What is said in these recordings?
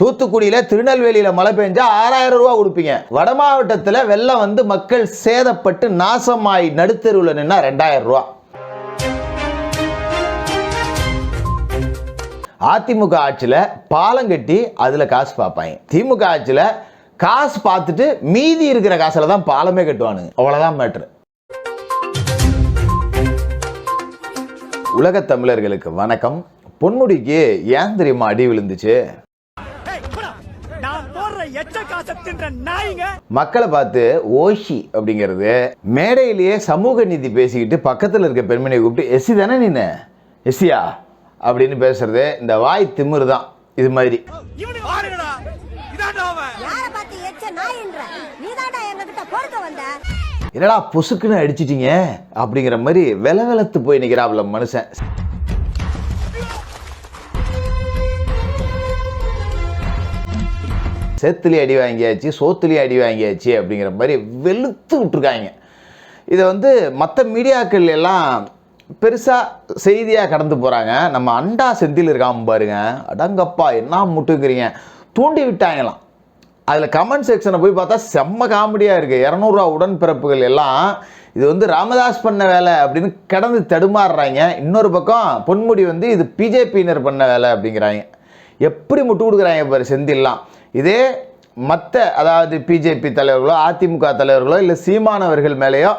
தூத்துக்குடியில் திருநெல்வேலியில் மழை பெஞ்சா ஆறாயிரம் ரூபா கொடுப்பீங்க. வட மாவட்டத்தில் வெள்ளம் வந்து மக்கள் சேதப்பட்டு நாசமாய் நடுத்தெருவில் நின்னா ரெண்டாயிரம் ரூபா அதிமுக ஆட்சியில் பாலம் கட்டி அதில் காசு பார்ப்பாங்க. திமுக ஆட்சியில் காசு பார்த்துட்டு மீதி இருக்கிற காசில் தான் பாலமே கட்டுவானுங்க. அவ்வளோதான் மேட்ரு உலகத் தமிழர்களுக்கு வணக்கம். பொன்முடிக்கு ஏன் தெரியுமா அடி விழுந்துச்சு? மக்களை பார்த்து ஓஷி அப்படிங்கிறது மேடையிலேயே சமூக நீதி பேசிக்கிட்டு பக்கத்தில் இருக்க பெண்மணியை கூப்பிட்டு எஸ்சி தானே நீனு? எஸ்சியா? அப்படின்னு பேசுறது இந்த வாய் திமிரு தான் இது மாதிரி. இவனு பாருங்கடா. இதான்டா அவன். யார பார்த்து எச்ச நாயின்ற? நீதான்டா எங்ககிட்ட பொறுக்க வந்த? என்னடா பொசுக்குன்னு அடிச்சிட்டீங்க? அப்படிங்கிற மாதிரி வெல வெலத்து போய் நிற்கிறாப்புல மனுஷன். சேத்துலேயே அடி வாங்கியாச்சு சோத்துலேயே அடி வாங்கியாச்சு அப்படிங்கிற மாதிரி வெளுத்து விட்ருக்காங்க இதை வந்து மற்ற மீடியாக்கள் எல்லாம் பெருசாக செய்தியாக கடந்து போகிறாங்க நம்ம அண்டா செந்தில் இருக்காம பாருங்க. அடங்கப்பா என்ன முட்டுக்கிறீங்க? தூண்டி விட்டாங்களாம். அதில் கமெண்ட் செக்ஷனை போய் பார்த்தா செம்ம காமெடியாக இருக்குது இரநூறுவா உடன்பிறப்புகள் எல்லாம் இது வந்து ராமதாஸ் பண்ண வேலை அப்படின்னு கடந்து தடுமாறுறாங்க. இன்னொரு பக்கம் பொன்முடி வந்து இது பிஜேபியினர் பண்ண வேலை அப்படிங்கிறாங்க. எப்படி முட்டு கொடுக்குறாங்க பாரு செந்தில்லாம். இதே மற்ற அதாவது பிஜேபி தலைவர்களோ அதிமுக தலைவர்களோ இல்லை சீமானவர்கள் மேலேயோ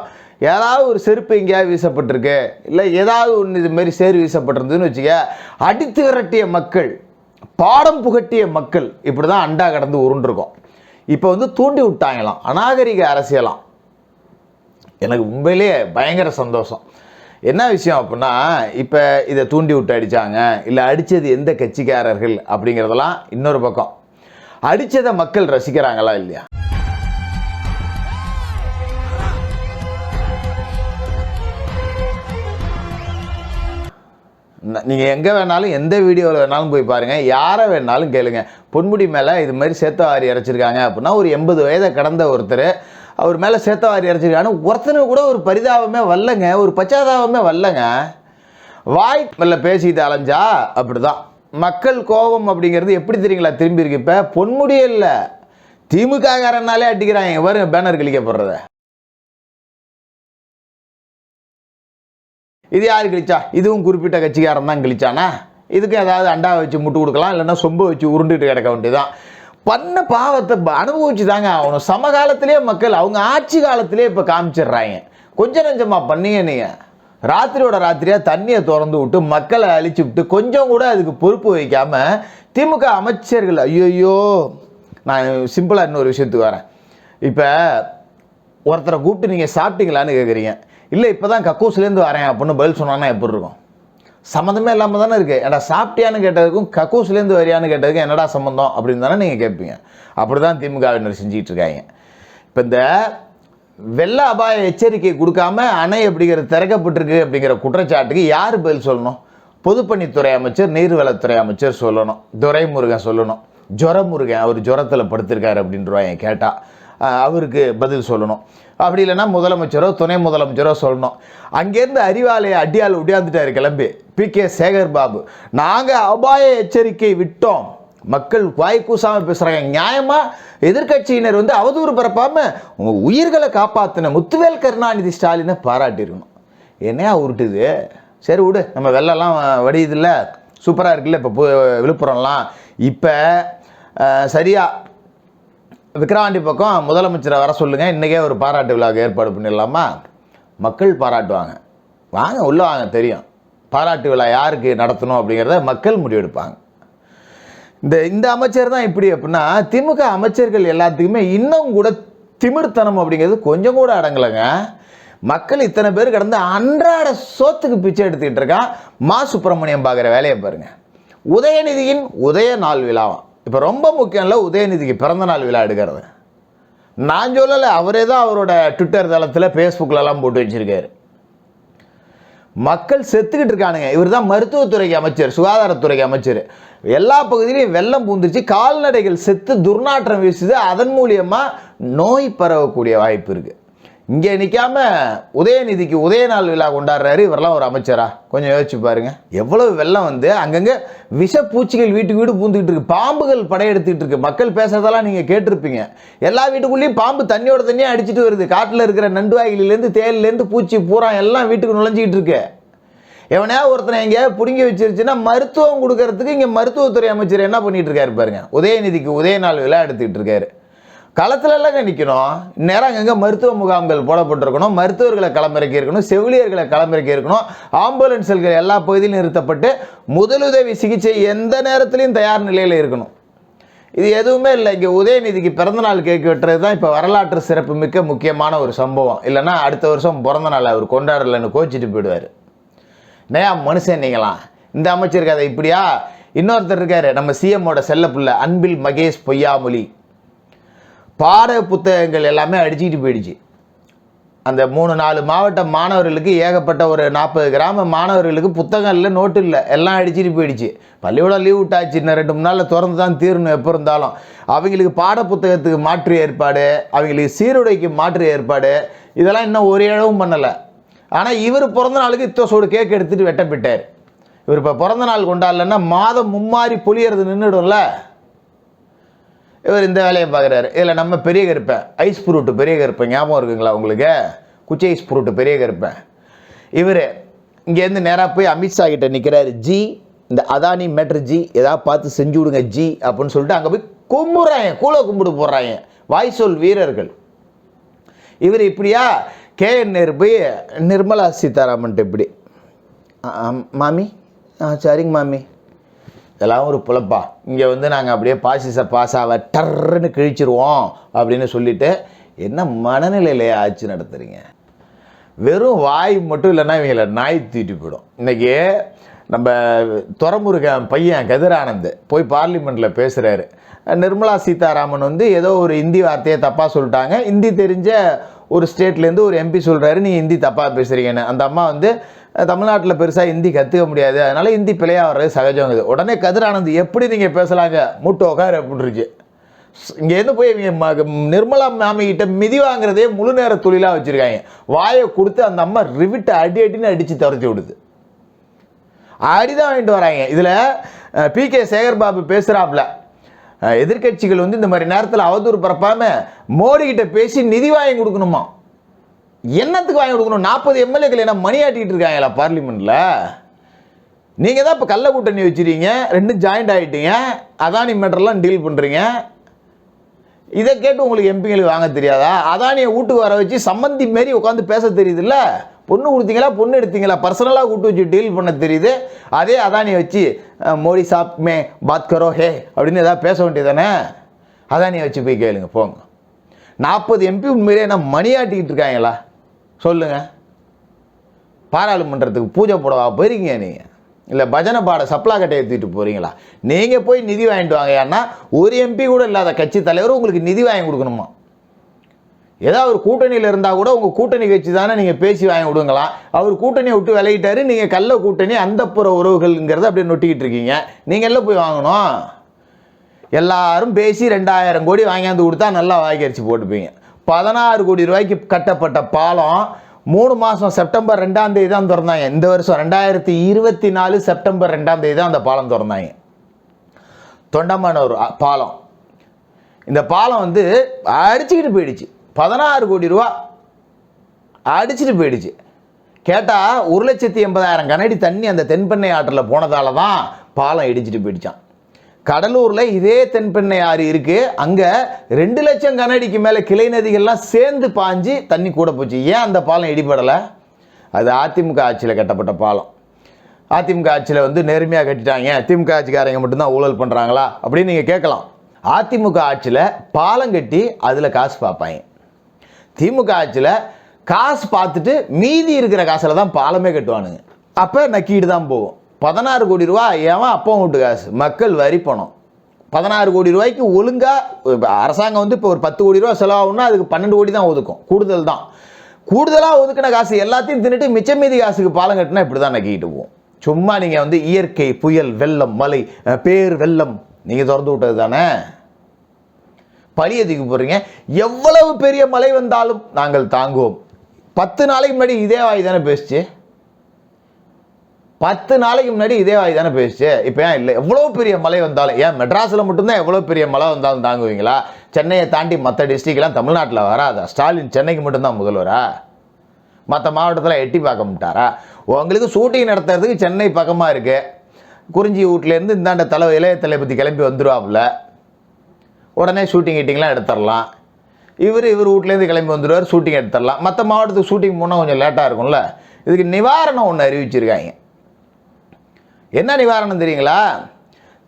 ஏதாவது ஒரு செருப்பு எங்கேயாவது வீசப்பட்டிருக்கு இல்லை ஏதாவது ஒன்று இதுமாரி சேர் வீசப்பட்டிருந்துன்னு வச்சுக்க அடித்து விரட்டிய மக்கள் பாடம் புகட்டிய மக்கள் இப்படி தான் அண்டா கடந்து உருண்டிருக்கோம். இப்போ வந்து தூண்டி விட்டாங்களாம் அநாகரிக அரசியலாம். எனக்கு உண்மையிலேயே பயங்கர சந்தோஷம். என்ன விஷயம் அப்படின்னா இப்போ இதை தூண்டி விட்டு அடித்தாங்க இல்லை அடித்தது எந்த கட்சிக்காரர்கள் அப்படிங்கிறதெல்லாம் இன்னொரு பக்கம். அடித்ததை மக்கள் ரசிக்கிறாங்களா இல்லையா? நீங்கள் எங்கே வேணாலும் எந்த வீடியோவில் வேணாலும் போய் பாருங்கள் யாரை வேணாலும் கேளுங்க. பொன்முடி மேலே இது மாதிரி சேத்தவாரி இறைச்சிருக்காங்க அப்படின்னா ஒரு எண்பது வயதை கடந்த ஒருத்தர் அவர் மேலே சேத்தவாரி இறைச்சிருக்காங்க ஒருத்தனை கூட ஒரு பரிதாபமே வரலங்க. ஒரு பச்சாதாபமே வரலங்க. வாய் மேல பேசிக்கிட்டு அலைஞ்சா அப்படிதான். மக்கள் கோபம் அப்படிங்கிறது எப்படி தெரியுங்களா? திரும்பி இருக்கு. இப்போ பொன்முடியே இல்லை. திமுககாரனாலே அடிக்கிறாங்க. பாருங்க பேனர் கிழிக்கப்படுறத இது யார் கிழிச்சா? இதுவும் குறிப்பிட்ட கட்சிக்காரன் தான் கிழிச்சானா? இதுக்கு ஏதாவது அண்டா வச்சு முட்டு கொடுக்கலாம். இல்லைன்னா சொம்பு வச்சு உருண்டுட்டு கிடக்க வேண்டியதான் பண்ண பாவத்தை அனுபவிச்சு தாங்க ஆகணும். சமகாலத்திலே மக்கள் அவங்க ஆட்சி காலத்திலே இப்போ காமிச்சிடுறாங்க. கொஞ்சம் நஞ்சமாக பண்ணீங்க நீங்கள் ராத்திரியோட ராத்திரியாக தண்ணியை திறந்து விட்டு மக்களை அழிச்சு விட்டு கொஞ்சம் கூட அதுக்கு பொறுப்பு வைக்காமல் திமுக அமைச்சர்கள் ஐயோ நான் சிம்பிளாக இன்னொரு விஷயத்துக்கு வரேன். இப்போ ஒருத்தரை கூப்பிட்டு நீங்கள் சாப்பிட்டீங்களான்னு கேட்குறீங்க இல்லை இப்போ தான் கக்கூஸ்லேருந்து வரேன் அப்படின்னு பதில் சொன்னான்னா எப்படி இருக்கும்? சம்மந்தமே இல்லாமல் தானே இருக்குது ஏடா சாப்பிட்டியான்னு கேட்டதுக்கும் கக்கூஸ்லேருந்து வரியான்னு கேட்டதுக்கும் என்னடா சம்மந்தம் அப்படின்னு தானே நீங்கள் கேட்பீங்க. அப்படி தான் திமுகவினர் செஞ்சிட்டு இருக்காங்க. இப்போ இந்த வெள்ள அபாய எச்சரிக்கை கொடுக்காம அணை அப்படிங்கிறது திறக்கப்பட்டிருக்கு அப்படிங்கிற குற்றச்சாட்டுக்கு யார் பதில் சொல்லணும்? பொதுப்பணித்துறை அமைச்சர் நீர்வளத்துறை அமைச்சர் சொல்லணும். துரைமுருகன் சொல்லணும். ஜுரமுருகன் அவர் ஜுரத்தில் படுத்திருக்காரு அப்படின்றவாங்க கேட்டால் அவருக்கு பதில் சொல்லணும். அப்படி இல்லைன்னா முதலமைச்சரோ துணை முதலமைச்சரோ சொல்லணும். அங்கேருந்து அறிவாலய அடியால் உடையாந்துட்டார் கிளம்பி. பி. கே. சேகர் பாபு நாங்கள் அபாய எச்சரிக்கை விட்டோம். மக்கள் வாய் கூசாமல் பேசுகிறாங்க நியாயமாக எதிர்க்கட்சியினர் வந்து அவதூறு பரப்பாம உயிர்களை காப்பாற்றின முத்துவேல் கருணாநிதி ஸ்டாலினை பாராட்டியிருக்கணும் என்னையா உருட்டுது? சரி விடு நம்ம வெள்ளெல்லாம் வடியுதுல்ல. சூப்பராக இருக்குல்ல இப்போ விழுப்புரம்லாம். இப்போ சரியா விக்ரவாண்டி பக்கம் முதலமைச்சரை வர சொல்லுங்கள் இன்றைக்கே ஒரு பாராட்டு விழாவுக்கு ஏற்பாடு பண்ணிடலாமா? மக்கள் பாராட்டுவாங்க. வாங்க உள்ளே வாங்க தெரியும். பாராட்டு விழா யாருக்கு நடத்தணும் அப்படிங்கிறத மக்கள் முடிவெடுப்பாங்க. இந்த இந்த அமைச்சர் தான் இப்படி அப்படின்னா திமுக அமைச்சர்கள் எல்லாத்துக்குமே இன்னும் கூட திமிர்த்தனம் அப்படிங்கிறது கொஞ்சம் கூட அடங்கலைங்க. மக்கள் இத்தனை பேர் கடந்து அன்றாட சோத்துக்கு பிச்சை எடுத்துக்கிட்டு இருக்கான். மா சுப்பிரமணியம் பார்க்குற வேலையை பாருங்க. உதயநிதியின் உதய நாள் விழாவாம் இப்போ ரொம்ப முக்கியம் இல்லை உதயநிதிக்கு பிறந்த நாள் விழா எடுக்கிறது. நான் சொல்லலை அவரே தான் அவரோட ட்விட்டர் தளத்தில் ஃபேஸ்புக்கிலலாம் போட்டு வச்சுருக்காரு. மக்கள் செத்துக்கிட்டு இருக்கானுங்க. இவர் தான் மருத்துவத்துறைக்கு அமைச்சர் சுகாதாரத்துறைக்கு அமைச்சர். எல்லா பகுதியிலையும் வெள்ளம் பூந்துருச்சு. கால்நடைகள் செத்து துர்நாற்றம் வீசுது அதன் மூலியமாக நோய் பரவக்கூடிய வாய்ப்பு இருக்குது இங்கே நிற்காம உதயநிதிக்கு உதயநாள் விழா கொண்டாடுறாரு இவரெல்லாம் ஒரு அமைச்சரா? கொஞ்சம் யோசிச்சு பாருங்க. எவ்வளவு வெள்ளம் வந்து அங்கங்கே விஷப்பூச்சிகள் வீட்டுக்கு வீடு பூந்துக்கிட்டு இருக்கு. பாம்புகள் படையெடுத்துட்டு இருக்கு. மக்கள் பேசுறதெல்லாம் நீங்கள் கேட்டிருப்பீங்க. எல்லா வீட்டுக்குள்ளேயும் பாம்பு தண்ணியோட தண்ணியாக அடிச்சிட்டு வருது. காட்டில் இருக்கிற நண்டுவாயிலேருந்து தேயிலேருந்து பூச்சி பூரா எல்லாம் வீட்டுக்கு நுழைஞ்சிக்கிட்டு இருக்கு. எவனையா ஒருத்தனை எங்கேயாவது பிடுங்கி வச்சிருச்சுன்னா மருத்துவம் கொடுக்கறதுக்கு இங்கே மருத்துவத்துறை அமைச்சர் என்ன பண்ணிட்டு இருக்காரு பாருங்க. உதயநிதிக்கு உதயநாள் விழா எடுத்துக்கிட்டு இருக்காரு. களத்துல எல்லாம் நிற்கணும் நேரம் அங்கங்கே மருத்துவ முகாம்கள் போடப்பட்டிருக்கணும். மருத்துவர்களை களமிறக்கி இருக்கணும் செவிலியர்களை களமிறக்கி இருக்கணும் ஆம்புலன்ஸ்கள் எல்லா பகுதியிலும் நிறுத்தப்பட்டு முதலுதவி சிகிச்சை எந்த நேரத்துலையும் தயார் நிலையில் இருக்கணும். இது எதுவுமே இல்லை. இங்கே உதயநிதிக்கு பிறந்தநாள் கேக் வெட்டுறது தான் இப்போ வரலாற்று சிறப்பு மிக்க முக்கியமான ஒரு சம்பவம். இல்லைன்னா அடுத்த வருஷம் பிறந்த நாள் அவர் கொண்டாடலைன்னு கோச்சிட்டு போயிடுவார். நயா மனுஷன் நீங்களாம் இந்த அமைச்சருக்கு அதை இப்படியா? இன்னொருத்தர் இருக்காரு. நம்ம சிஎம்மோட செல்ல அன்பில் மகேஷ் பொய்யாமொழி. பாட புத்தகங்கள் எல்லாமே அடிச்சுக்கிட்டு போயிடுச்சு. அந்த மூணு நாலு மாவட்ட மாணவர்களுக்கு ஏகப்பட்ட ஒரு நாற்பது கிராம மாணவர்களுக்கு புத்தகம் இல்லை நோட்டு இல்லை எல்லாம் அடிச்சிட்டு போயிடுச்சு. பள்ளிக்கூடம் லீவ் விட்டாச்சு இன்னும் ரெண்டு மூணு நாளில் திறந்து தான் தீரணும் எப்போ இருந்தாலும். அவங்களுக்கு பாட புத்தகத்துக்கு மாற்று ஏற்பாடு அவங்களுக்கு சீருடைக்கு மாற்று ஏற்பாடு இதெல்லாம் இன்னும் ஒரு இழவும் பண்ணலை. ஆனால் இவர் பிறந்த நாளுக்கு இத்தோசோடு கேக் எடுத்துகிட்டு வெட்டப்பட்டார். இவர் இப்போ பிறந்த நாள் கொண்டாடலன்னா மாதம் மும்மாறி புளியறது நின்றுடும்ல இவர் இந்த வேலையை பார்க்குறாரு. இதில் நம்ம பெரிய கருப்பேன் ஐஸ் புரூட்டு பெரிய கருப்பேன் ஞாபகம் இருக்குங்களா உங்களுக்கு? குச்சி ஐஸ் புரூட்டு பெரிய கருப்பேன் இவர் இங்கேருந்து நேராக போய் அமித்ஷா கிட்ட நிற்கிறாரு ஜி இந்த அதானி மேட்ரு ஜி ஏதாவது பார்த்து செஞ்சு விடுங்க ஜி அப்படின்னு சொல்லிட்டு அங்கே போய் கும்பிட்றாங்க. கூழ கும்பிடு போடுறாங்க. வாய்சொல் வீரர்கள். இவர் இப்படியா? கேஎன் நேரு போய் நிர்மலா சீதாராமன்ட்டு இப்படி மாமி ஆ சரிங்க மாமி. இதெல்லாம் ஒரு புலப்பா. இங்கே வந்து நாங்கள் அப்படியே பாசிச பாசாவை டர்ன்னு கிழிச்சிருவோம் அப்படின்னு சொல்லிட்டு என்ன மனநிலையிலேயே ஆட்சி நடத்துகிறீங்க வெறும் வாய் மட்டும் இல்லைன்னா இவங்கள நாய் தூட்டி போயிடும். இன்றைக்கி நம்ம துறமுருக பையன் கதிரானந்த் போய் பார்லிமெண்ட்டில் பேசுகிறாரு நிர்மலா சீதாராமன் வந்து ஏதோ ஒரு ஹிந்தி வார்த்தையை தப்பாக சொல்லிட்டாங்க. இந்தி தெரிஞ்ச ஒரு ஸ்டேட்லேருந்து ஒரு எம்பி சொல்கிறாரு நீ ஹிந்தி தப்பாக பேசுகிறீங்கன்னு அந்த அம்மா வந்து தமிழ்நாட்டில் பெருசாக ஹிந்தி கற்றுக்க முடியாது. அதனால் ஹிந்தி பிழையாக வர்றது சகஜம். இது உடனே கதிரானந்த் எப்படி நீங்கள் பேசலாங்க? முட்டோக்கார் உட்காரு இங்கேருந்து போய் இவங்க ம- நிர்மலா மாமிகிட்ட மிதி வாங்குறதே முழு நேர தொழிலாக வச்சுருக்காங்க. வாயை கொடுத்து அந்த அம்மா ரிவிட்டை அடி அடின்னு அடித்து துரத்தி விடுது. அடிதான் வாங்கிட்டு வராங்க. இதில் பி கே சேகர்பாபு பேசுகிறாப்புல எதிர்க்கட்சிகள் வந்து இந்த மாதிரி நேரத்தில் அவதூறு பரப்பாமல் மோடி கிட்ட பேசி நிதி வாங்கி கொடுக்கணுமா? என்னத்துக்கு வாங்கி கொடுக்கணும்? நாற்பது எம்எல்ஏக்கள் என்ன மணி ஆட்டிகிட்டு இருக்காங்களா பார்லிமெண்ட்டில் நீங்கள் தான் இப்போ கள்ள கூட்டணி வச்சிருக்கீங்க ரெண்டும் ஜாயிண்ட் ஆகிட்டீங்க அதானி மேட்டர்லாம் டீல் பண்ணுறீங்க இதை கேட்டு உங்களுக்கு எம்பிங்களுக்கு வாங்க தெரியாதா? அதானியை வீட்டுக்கு வர வச்சு சம்மந்தி மாரி உட்காந்து பேச தெரியுதுல்ல? பொண்ணு கொடுத்தீங்களா பொண்ணு எடுத்தீங்களா? பர்சனலாக கூட்டு வச்சு டீல் பண்ண தெரியுது. அதே அதானியை வச்சு மோடி சாப் மே பாத் கரோ ஹே அப்படின்னு ஏதாவது பேச வேண்டியதானே? அதானியை வச்சு போய் கேளுங்க போங்க. நாற்பது எம்பி உண்மையிலே என்ன மணியாட்டிக்கிட்டு இருக்காங்களா? சொல்லுங்க பாராளுமன்றத்துக்கு பூஜை போடவா போயிருக்கீங்க நீங்கள் இல்லை பஜனை பாட சப்ளா கட்டை எடுத்துகிட்டு போகிறீங்களா நீங்கள் போய் நிதி வாங்கிட்டு வாங்க. ஏன்னா ஒரு எம்பி கூட இல்லாத கட்சி தலைவர் உங்களுக்கு நிதி வாங்கி கொடுக்கணுமா? ஏதாவது ஒரு கூட்டணியில் இருந்தால் கூட உங்கள் கூட்டணி கட்சி தானே நீங்கள் பேசி வாங்கி விடுங்களாம் அவர் கூட்டணியை விட்டு விலகிட்டாரு. நீங்கள் கள்ள கூட்டணி அந்தப்புற உறவுகள்ங்கிறத அப்படியே நொட்டிக்கிட்டு இருக்கீங்க. நீங்கள் எல்லாம் போய் வாங்கணும். எல்லாரும் பேசி ரெண்டாயிரம் கோடி வாங்கியாந்து கொடுத்தா நல்லா வாய்க்கரிச்சு போட்டுப்பீங்க. பதினாறு கோடி ரூபாய்க்கு கட்டப்பட்ட பாலம் மூணு மாதம் செப்டம்பர் ரெண்டாம் தேதி தான் திறந்தாங்க. இந்த வருஷம் ரெண்டாயிரத்தி இருபத்தி நாலு செப்டம்பர் ரெண்டாம் தேதி தான் அந்த பாலம் திறந்தாங்க. தொண்டமானூர் பாலம். இந்த பாலம் வந்து அடிச்சுக்கிட்டு போயிடுச்சு. பதினாறு கோடி ரூபா அடிச்சுட்டு போயிடுச்சு. கேட்டால் ஒரு லட்சத்தி எண்பதாயிரம் கனடி தண்ணி அந்த தென்பெண்ணை ஆற்றில் போனதால தான் பாலம் இடிச்சிட்டு போயிடுச்சான் கடலூரில் இதே தென்பெண்ணை ஆறு இருக்குது அங்கே ரெண்டு லட்சம் கனடிக்கு மேலே கிளை நதிகள்லாம் சேர்ந்து பாஞ்சு தண்ணி கூட போச்சு. ஏன் அந்த பாலம் இடிபடலை? அது அதிமுக ஆட்சியில் கட்டப்பட்ட பாலம். அதிமுக ஆட்சியில் வந்து நேர்மையாக கட்டிட்டாங்க. திமுக ஆட்சிக்காரங்க மட்டும்தான் ஊழல் பண்ணுறாங்களா அப்படின்னு நீங்கள் கேட்கலாம். அதிமுக ஆட்சியில் பாலம் கட்டி அதில் காசு பார்ப்பாங்க. திமுக ஆட்சியில் காசு பார்த்துட்டு மீதி இருக்கிற காசில் தான் பாலமே கட்டுவானுங்க. அப்போ நக்கீடு தான் போகும் பதினாறு கோடி ரூபா ஏன் அப்பா வீட்டு காசு. மக்கள் வரி பணம். பதினாறு கோடி ரூபாய்க்கு ஒழுங்காக அரசாங்கம் வந்து இப்போ ஒரு பத்து கோடி ரூபா செலவாகும்னா அதுக்கு பன்னெண்டு கோடி தான் ஒதுக்கும். கூடுதல் தான். கூடுதலாக ஒதுக்கின காசு எல்லாத்தையும் தின்னுட்டு மிச்சம் மீதி காசுக்கு பாலம் கட்டினா இப்படி தான் நக்கிட்டு போவோம். சும்மா நீங்கள் வந்து இயற்கை புயல் வெள்ளம் மலை பேர் வெள்ளம் நீங்கள் திறந்து விட்டது தானே? பழிய தூக்கி போடுறீங்க? எவ்வளவு பெரிய மழை வந்தாலும் நாங்கள் தாங்குவோம். பத்து நாளைக்கு முன்னாடி இதே வாய் தானே பேசிச்சு? பத்து நாளைக்கு முன்னாடி இதே வாய் தானே பேசுச்சு. இப்போ ஏன் இல்லை? எவ்வளோ பெரிய மழை வந்தாலும் ஏன் மெட்ராஸில் மட்டும்தான் எவ்வளோ பெரிய மழை வந்தாலும் தாங்குவீங்களா? சென்னையை தாண்டி மற்ற டிஸ்ட்ரிக்ட்லாம் தமிழ்நாட்டில் வராதா? ஸ்டாலின் சென்னைக்கு மட்டும்தான் முதல்வரா? மற்ற மாவட்டத்தில் எட்டி பார்க்க மாட்டாரா? உங்களுக்கு ஷூட்டிங் நடத்துறதுக்கு சென்னை பக்கமாக இருக்குது குறிஞ்சி வீட்லேருந்து இந்தாண்ட தலை இளைய தளபதி கிளம்பி வந்துடுவாப்புல உடனே ஷூட்டிங் கீட்டிங்லாம் எடுத்துடலாம். இவர் இவர் வீட்லேருந்து கிளம்பி வந்துடுவார் ஷூட்டிங் எடுத்துடலாம். மற்ற மாவட்டத்துக்கு ஷூட்டிங் போனால் கொஞ்சம் லேட்டாக இருக்கும்ல. இதுக்கு நிவாரணம் ஒன்று அறிவிச்சிருக்காங்க. என்ன நிவாரணம் தெரியுங்களா?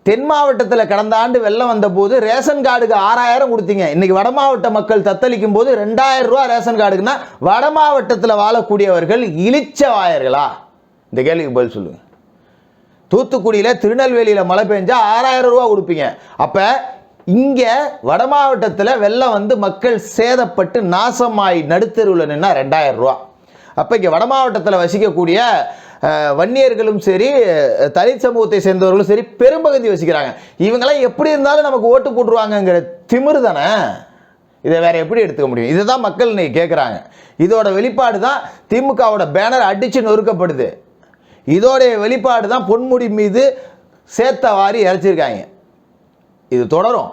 தென் மாவட்டத்தில் கடந்த ஆண்டு வெள்ளம் வந்தபோது ரேஷன் கார்டுக்கு ஆறாயிரம் கொடுத்தீங்க. இன்னைக்கு வட மாவட்ட மக்கள் தத்தளிக்கும் போது ரெண்டாயிரம் ரூபா ரேஷன் கார்டுக்குன்னா வட மாவட்டத்தில் வாழக்கூடியவர்கள் இழிச்ச வாயர்களா? இந்த கேள்விக்கு பதில் சொல்லுங்க. தூத்துக்குடியில் திருநெல்வேலியில் மழை பெஞ்சா ஆறாயிரம் ரூபா கொடுப்பீங்க. அப்போ இங்கே வட மாவட்டத்தில் வெள்ளம் வந்து மக்கள் சேதப்பட்டு நாசமாய் நடுத்தெருவில் நின்னா ரெண்டாயிரம் ரூபா அப்போ இங்கே வட மாவட்டத்தில் வசிக்கக்கூடிய வன்னியர்களும் சரி தனி தலித் சமூகத்தை சேர்ந்தவர்களும் சரி பெரும்பகுதி வசிக்கிறாங்க. இவங்கெல்லாம் எப்படி இருந்தாலும் நமக்கு ஓட்டு போட்டுருவாங்கங்கிற திமிரு தானே? இதை வேற எப்படி எடுத்துக்க முடியும்? இதை தான் மக்கள் இன்னைக்கு கேட்குறாங்க இதோட வெளிப்பாடு தான் திமுகவோட பேனர் அடிச்சு நொறுக்கப்படுது. இதோடைய வெளிப்பாடு தான் பொன்முடி மீது சேர்த்த வாரி இறைச்சிருக்காங்க. இது தொடரும்.